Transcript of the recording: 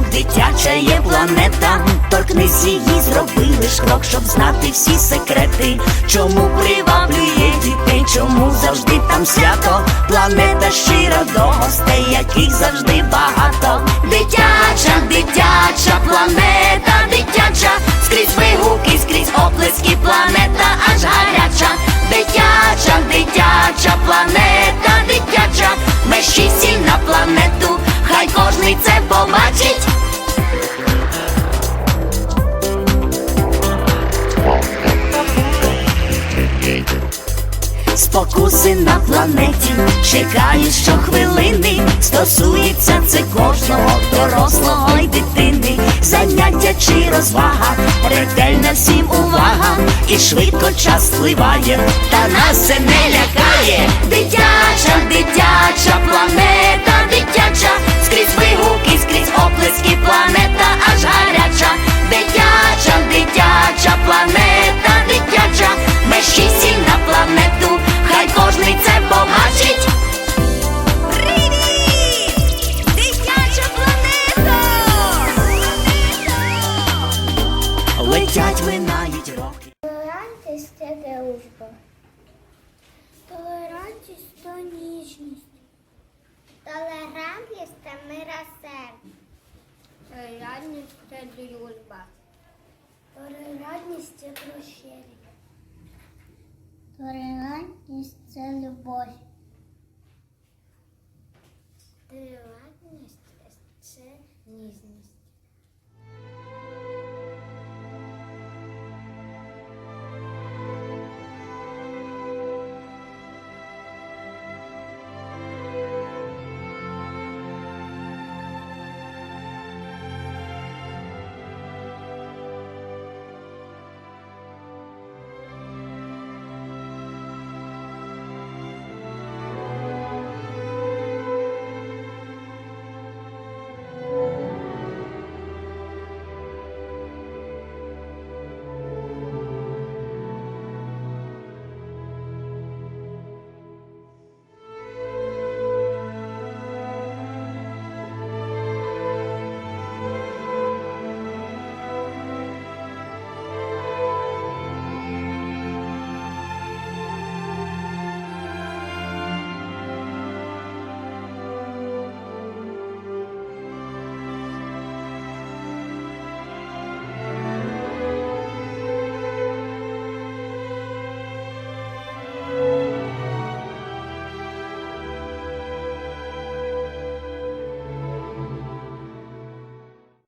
крок, дитяча є планета. Торкнись її, зроби лиш крок, щоб знати всі секрети. Чому приваблює дітей, чому завжди там свято? Планета щира до гостей, яких завжди багато. Дитяча, дитяча планета, дитяча, скрізь Спокуси на планеті. Чекає щохвилини, стосується це кожного дорослого й дитини, заняття чи розвага, ретельна всім увага, і швидко час спливає, та нас це не лякає. Дитяча, Летять, минають роки. Толерантність це дружба. Толерантність то ніжність. Толерантність це миросердя. Толерантність це дружба. Толерантність це прощення. Толерантність це любов.